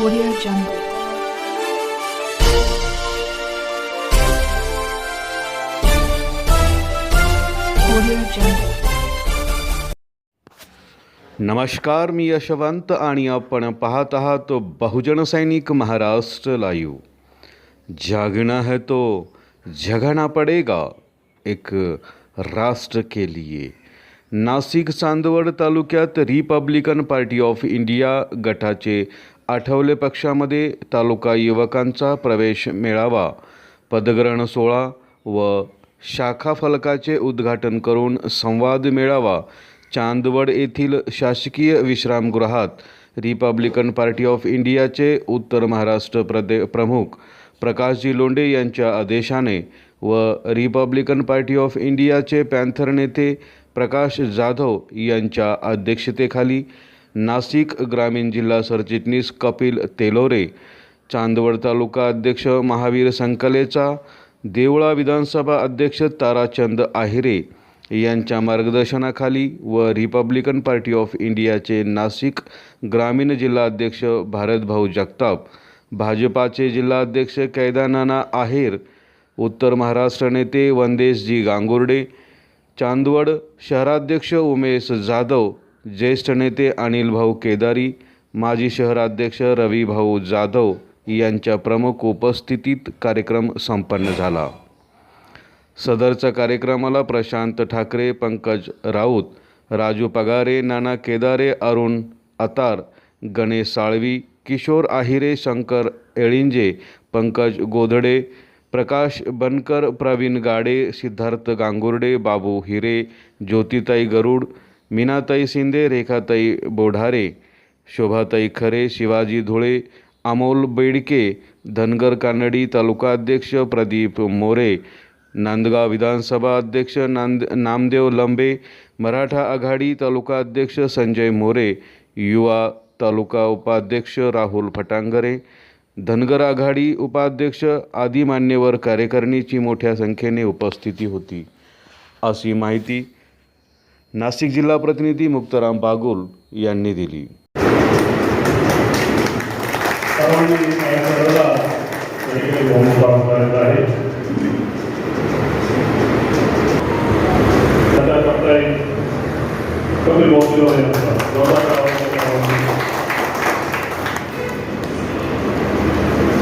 Audio Jungle. Audio Jungle. नमस्कार मी यशवंत आणि आपण पाहत आहात बहुजन सैनिक महाराष्ट्र लाईव्ह जागना है तो जगाना पडेगा एक राष्ट्र के लिए नाशिक चांदवड तालुक्यात रिपब्लिकन पार्टी ऑफ इंडिया गटाचे आठवले पक्षामध्ये तालुका युवकांचा प्रवेश मेळावा पदग्रहण सोहळा व शाखा फलकाचे उद्घाटन करून संवाद मेळावा चांदवड येथील शासकीय विश्रामगृहात रिपब्लिकन पार्टी ऑफ इंडियाचे उत्तर महाराष्ट्र प्रदे प्रमुख प्रकाशजी लोंढे यांच्या आदेशाने व रिपब्लिकन पार्टी ऑफ इंडियाचे पॅन्थर नेते प्रकाश जाधव यांच्या अध्यक्षतेखाली नाशिक ग्रामीण जिल्हा सरचिटणीस कपिल तेलोरे चांदवड तालुका अध्यक्ष महावीर संकलेचा देवळा विधानसभा अध्यक्ष ताराचंद आहिरे यांच्या मार्गदर्शनाखाली व रिपब्लिकन पार्टी ऑफ इंडियाचे नाशिक ग्रामीण जिल्हा अध्यक्ष भारतभाऊ जगताप भाजपाचे जिल्हाध्यक्ष कैदानाना आहेर उत्तर महाराष्ट्र नेते वंदेशजी गांगुर्डे चांदवड शहराध्यक्ष उमेश जाधव ज्येष्ठ नेते अनिल भाऊ केदारी माजी शहराध्यक्ष रविभाऊ जाधव यांच्या प्रमुख उपस्थितीत कार्यक्रम संपन्न झाला. सदरच्या कार्यक्रमाला प्रशांत ठाकरे पंकज राऊत राजू पगारे नाना केदारे अरुण अतार गणेश साळवी किशोर आहिरे शंकर एळिंजे पंकज गोधडे प्रकाश बनकर प्रवीण गाडे सिद्धार्थ गांगुर्डे बाबू हिरे ज्योतिताई गरुड मीनाताई शिंदे रेखाताई बोढारे शोभाताई खरे शिवाजी धुळे अमोल बेडके धनगर कानडी तालुका अध्यक्ष प्रदीप मोरे नांदगाव विधानसभा अध्यक्ष नांद नामदेव लंबे मराठा आघाडी तालुका अध्यक्ष संजय मोरे युवा तालुका उपाध्यक्ष राहुल फटांगरे धनगर आघाडी उपाध्यक्ष आदी मान्यवर कार्यकारिणीची मोठ्या संख्येने उपस्थिती होती. अशी माहिती नाशिक जिल्हा प्रतिनिधी मुक्ताराम बागुल यांनी दिली.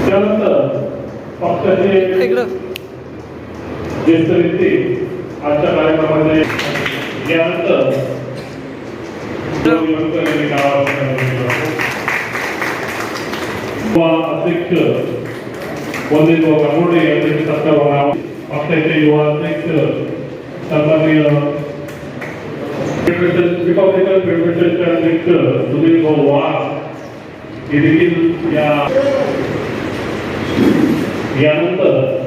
त्यानंतर पक्षाचे ज्येष्ठ आजच्या कार्यक्रमामध्ये यानंतर जो अध्यक्ष वंदित यांचे सत्कार पक्षाचे युवा अध्यक्ष सन्माननीय रिपब्लिकन फेडरेशनचे अध्यक्ष सुनील भाऊ वाघ हे देखील या यानंतर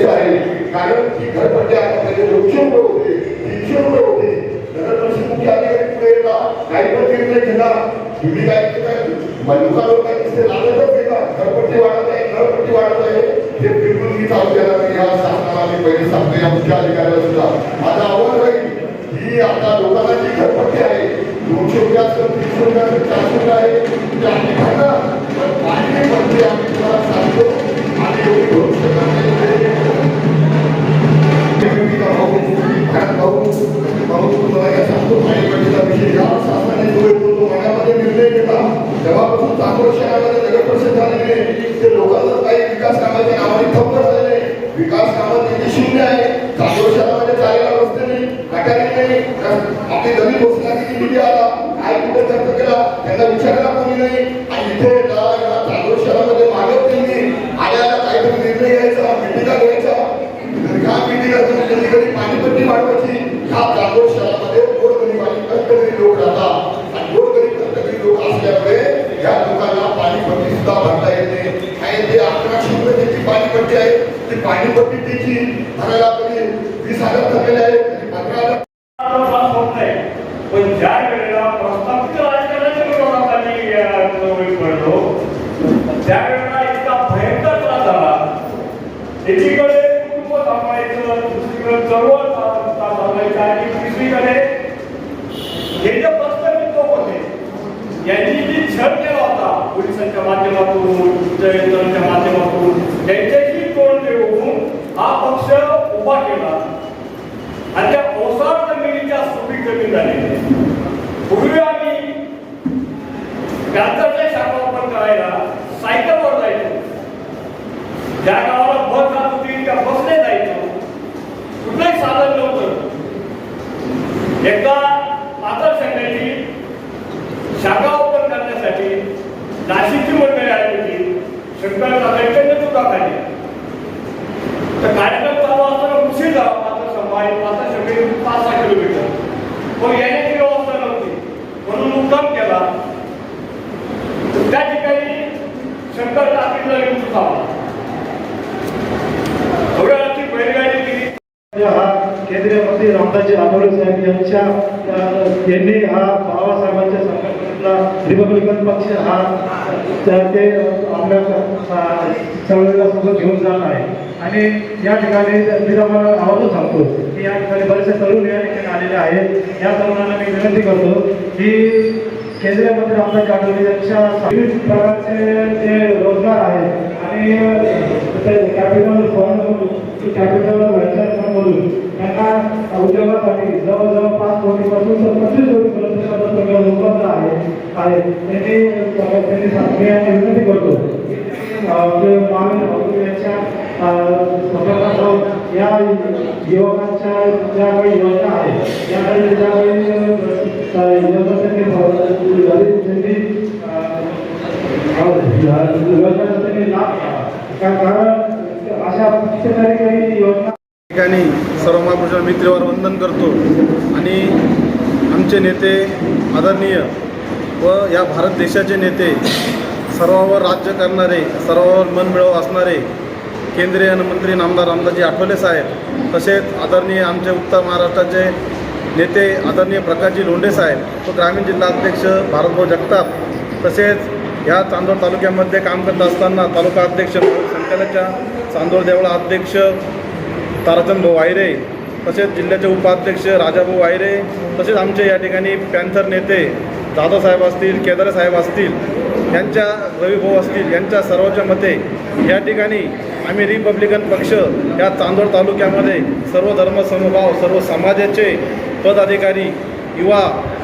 तेच आहे. कारण ही घरपट्टी आता दोनशे रुपये होते तीनशे रुपये होते. मुख्य अधिकारी पुढे काही पण निर्णय घेणार तुम्ही काय मनुका लोकांनी ते लागतच घरपट्टी वाढत आहे घरपट्टी वाढत आहे. हे बिलकुल मी चालू केला या शासनाला मी पहिले सांगतो या मुख्य अधिकाऱ्याला सुद्धा. माझं आव्हान राहील ही आता लोकांना जी घरपट्टी आहे दोनशे रुपये असेल तीनशे रुपये असेल चारशे रुपये आहे ती आम्ही भरणार. पण आम्ही तुम्हाला सांगतो. एवढी भरू शकत नाही तेव्हापासून चांगलं शहरामध्ये नगर परिषद ते लोकांना काही विकास कामाच्या नावाने ठप्प झालेले विकास कामं किती शून्य आहे चांगलं शहरामध्ये चालायला रस्ते नाही गटारी नाही आपली नवीन घोषणा किती निधी आला. काय कुठे खर्च केला? त्यांना विचारायला कोणी नाही. आणि इथे चांगलं शहरामध्ये ह्या मिटिंगातून कधी कधी पाणीपट्टी वाढवायची. ह्या जागोर शहरामध्ये गोरगरीब आणि कटकरी लोक राहतात. आणि गोरगरीब कटकरी लोक असल्यामुळे या लोकांना पाणीपट्टी सुद्धा भरता येते आणि ते अकराशे रुपये त्याची पाणीपट्टी आहे ती पाणीपट्टी त्याची भरायला कधी वीस हजार थकलेले आहे कधी पंधरा हजार त्रास होत नाही पण ज्या वेळेला प्रस्तावित राजकारणाच्या विरोधात आम्ही पडलो त्यावेळेला इतका भयंकर त्रास झाला एकीकडे कुटुंब सांभाळायचं दुसरीकडे चळवळ सा- सा- सांभाळायचं दुसरीकडे हे जे प्रस्तावित लोक होते यांनी जी छळ केला होता पोलिसांच्या माध्यमातून जयंतांच्या माध्यमातून त्यांच्याशी तोंड देऊन हा पक्ष उभा केला. आणि त्या ओसार जमिनीच्या सुपीक जमीन झाली. पूर्वी आम्ही व्याजाच्या शाखा ओपन करायला सायकलवर जायचो. ज्या गावाला बस जात होती त्या बसने जायचो. कुठलंही साधन नव्हतं. एकदा पात्र संघाची शाखा ओपन करण्यासाठी नाशिकची मंडळी आली होती. शंकर दादांच्या नेतृत्वाखाली तर कार्यक्रम चालू असताना उशीर झाला पात्र समाज पात्र संघ पाच सहा किलोमीटर. मग याने व्यवस्था नव्हती म्हणून मुक्काम केला तर त्या ठिकाणी शंकर टाकीला येऊन थांबला थोड्या रात्री बैलगाडी गेली हा केंद्रीय मंत्री रामदासजी आठवले साहेब यांच्या यांनी हा बाबासाहेबांच्या संघटनेतला रिपब्लिकन पक्ष हा ते आपल्या चळवळीला सोबत घेऊन जात आहे. आणि या ठिकाणी मी तुम्हाला आवाजच सांगतो की या ठिकाणी बरेचसे तरुण या ठिकाणी आलेले आहेत. या तरुणांना मी विनंती करतो की केंद्रीय मंत्री रामदास आठवले यांच्या विविध प्रकारचे जे रोजगार आहेत आणि ते कॅपिटल फंड कॅपिटल व्हेंचर फंडमधून त्यांना उद्योगासाठी जवळजवळ पाच कोटीपासून तर पंचवीस कोटीपर्यंत सगळं उपलब्ध आहे. आहे. त्यांनी त्यांनी सांग- मी विनंती करतो. यांच्या या युवकांच्या ज्या काही योजना आहेत त्या काही ज्या काही योजना त्यांनी त्यांनी योजना त्यांनी लाभ घ्यावा. कारण अशा कितीतरी काही योजना ठिकाणी सर्व महापुरुषांना मी त्रिवार वंदन करतो. आणि आमचे नेते आदरणीय व या भारत देशाचे नेते सर्वावर राज्य करणारे सर्वावर मनमिळव असणारे केंद्रीय मंत्री नामदार रामदासजी आठवले साहेब तसेच आदरणीय आमचे उत्तर महाराष्ट्राचे नेते आदरणीय प्रकाशजी लोंढे साहेब व ग्रामीण जिल्हा अध्यक्ष भारतभाऊ जगताप तसेच ह्या चांदोड तालुक्यामध्ये काम करत असताना तालुका अध्यक्ष संचालकच्या चांदोड देवळा अध्यक्ष ताराचंद भाऊ वायरे तसेच जिल्ह्याचे उपाध्यक्ष राजाभाऊ वायरे तसेच आमचे या ठिकाणी पॅन्थर नेते दादासाहेब असतील केदार साहेब असतील यांच्या रविभाऊ असतील यांच्या सर्वांच्या मते या ठिकाणी आम्ही रिपब्लिकन पक्ष या चांदोड तालुक्यामध्ये सर्व धर्म समभाव सर्व समाजाचे पदाधिकारी युवा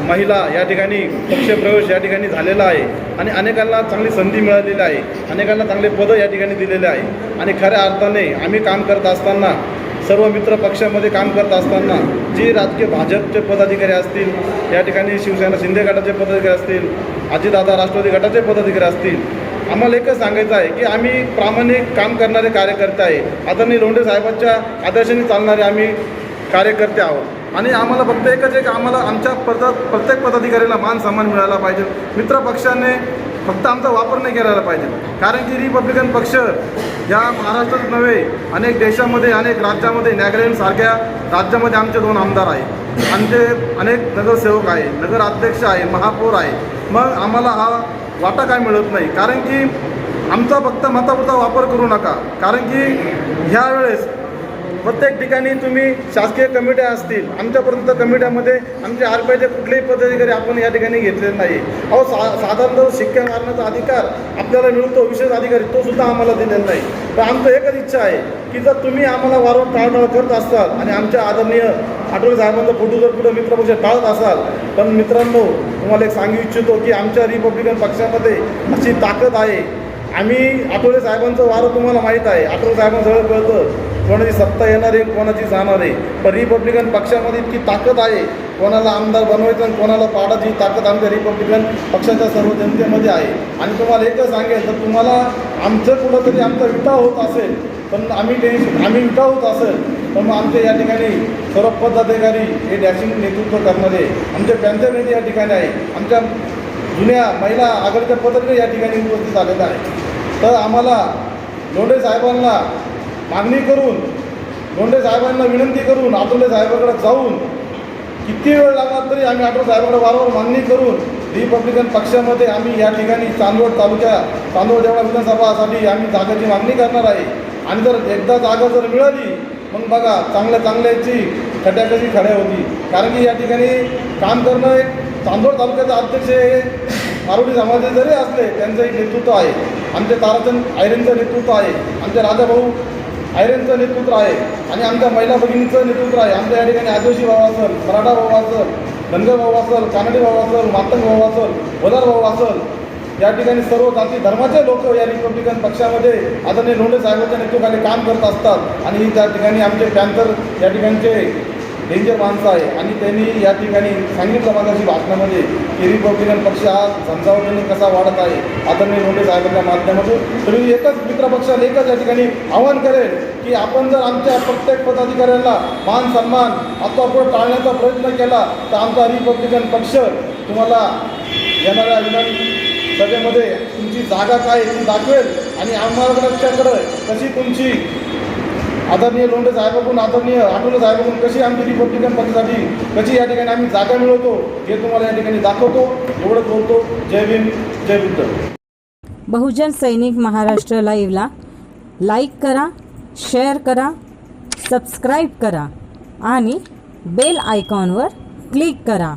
महिला या ठिकाणी पक्षप्रवेश या ठिकाणी झालेला आहे आणि अनेकांना चांगली संधी मिळालेली आहे. अनेकांना चांगले पदं या ठिकाणी दिलेले आहे. आणि खऱ्या अर्थाने आम्ही काम करत असताना सर्व मित्र पक्षामध्ये काम करत असताना जे राजकीय भाजपचे पदाधिकारी असतील या ठिकाणी शिवसेना शिंदे गटाचे पदाधिकारी असतील अजितदादा राष्ट्रवादी गटाचे पदाधिकारी असतील आम्हाला एकच सांगायचं आहे की आम्ही प्रामाणिक काम करणारे कार्यकर्ते आहे. आदरणीय लोंढे साहेबांच्या आदर्शाने चालणारे आम्ही कार्यकर्ते आहोत. आणि आम्हाला फक्त एकच एक आम्हाला आमच्या पद प्रत्येक पदाधिकाऱ्याला मान सन्मान मिळाला पाहिजे. मित्र पक्षाने फक्त आमचा वापर नाही करायला पाहिजे. कारण की रिपब्लिकन पक्ष या महाराष्ट्रात नव्हे अनेक देशामध्ये अनेक राज्यामध्ये नॅगलँडसारख्या राज्यामध्ये आमचे दोन आमदार आहेत. आमचे अनेक नगरसेवक आहे नगराध्यक्ष आहे महापौर आहे मग आम्हाला हा वाटा काय मिळत नाही? कारण की आमचा फक्त मतापुरता वापर करू नका. कारण की ह्यावेळेस प्रत्येक ठिकाणी तुम्ही शासकीय कमिट्या असतील आमच्यापर्यंत कमिट्यामध्ये आमचे आर पी आयचे कुठलेही पदाधिकारी आपण या ठिकाणी घेतलेले नाही. अहो सा साधारणतः शिक्क्या मारण्याचा अधिकार आपल्याला मिळतो विशेष अधिकारी तो सुद्धा आम्हाला दिलेला नाही. तर आमचं एकच इच्छा आहे की जर तुम्ही आम्हाला वारंवार टाळटाळ करत असाल आणि आमच्या आदरणीय आठवले साहेबांचा फोटो जर कुठं मित्रपक्ष टाळत असाल पण मित्रांनो तुम्हाला एक सांगू इच्छितो की आमच्या रिपब्लिकन पक्षामध्ये अशी ताकद आहे. आम्ही आठवले साहेबांचं वारं तुम्हाला माहीत आहे. आठवले साहेबांचं सगळं कळतं. कोणाची सत्ता येणार आहे कोणाची जाणार आहे? पण रिपब्लिकन पक्षामध्ये इतकी ताकद आहे. कोणाला आमदार बनवायचं आणि कोणाला पाडायची ताकद आमच्या रिपब्लिकन पक्षाच्या सर्व जनतेमध्ये आहे. आणि तुम्हाला एकच सांगेल तर तुम्हाला आमचं कुठंतरी आमचा विटा होत असेल पण आम्ही टेन्शन आम्ही विटा होत असेल तर मग आमच्या या ठिकाणी सर्व पदाधिकारी हे डॅशिंग नेतृत्व करणारे आमचे पॅन्थर नेते या ठिकाणी आहे. आमच्या जुन्या महिला आघाडीच्या पदाधिकारी या ठिकाणी उपस्थित झालेल्या आहे तर आम्हाला लोंढे साहेबांना मागणी करून लोंढे साहेबांना विनंती करून आठवले साहेबाकडे जाऊन किती वेळ लागला तरी आम्ही आठवले साहेबाकडे वारंवार मागणी करून रिपब्लिकन पक्षामध्ये आम्ही या ठिकाणी चांदवड तालुक्या चांदवड देवळा विधानसभासाठी आम्ही जागाची मागणी करणार आहे. आणि जर एकदा जागा जर मिळाली मग बघा चांगल्या चांगल्याची खट्याकशी खड्या होती. कारण की या ठिकाणी काम करणं एक चांदवड तालुक्याचे अध्यक्ष हे मारुती समाजाचे जरी असले त्यांचं एक नेतृत्व आहे. आमचे ताराचंद आयरनचं नेतृत्व आहे. आमचे राजाभाऊ आयरनचं नेतृत्व आहे. आणि आमच्या महिला भगिनीचं नेतृत्व आहे. आमच्या या ठिकाणी आदिवासी भाऊ असेल मराठा भाऊ असेल धनगर भाऊ असेल कानडी भाऊ असेल मातंग भाऊ असेल वदार भाऊ असेल या ठिकाणी सर्व जाती धर्माचे लोक या रिपब्लिकन पक्षामध्ये आदरणीय लोंढे साहेबांच्या नेतृत्वाखाली काम करत असतात. आणि त्या ठिकाणी आमचे पॅन्थर या ठिकाणचे डेंजर माणसं आहे. आणि त्यांनी या ठिकाणी सांगितलं माझ्याशी भाषणामध्ये म्हणजे, की रिपब्लिकन पक्ष हा समजावटीने कसा वाढत आहे आदरणीय लोंढे साहेबांच्या माध्यमातून. तर मी एकच मित्रपक्षाला एकच या ठिकाणी आवाहन करेल की आपण जर आमच्या प्रत्येक पदाधिकाऱ्यांना मान सन्मान आता टाळण्याचा प्रयत्न केला तर आमचा रिपब्लिकन पक्ष तुम्हाला येणाऱ्या विधान सभेमध्ये तुमची जागा काय आहे ती दाखवेल आणि आम्हालाकडं कशी तुमची आदरणीय लोंढे साहेबाकडून आदरणीय आठवले साहेबाकडून कशी आमची रिपब्लिकन पक्षासाठी कशी या ठिकाणी आम्ही जागा मिळवतो हे तुम्हाला या ठिकाणी दाखवतो. एवढंच बोलतो. जय भीम जय बुद्ध. बहुजन सैनिक महाराष्ट्र लाईव्हला लाईक करा शेअर करा सबस्क्राईब करा आणि बेल आयकॉनवर क्लिक करा.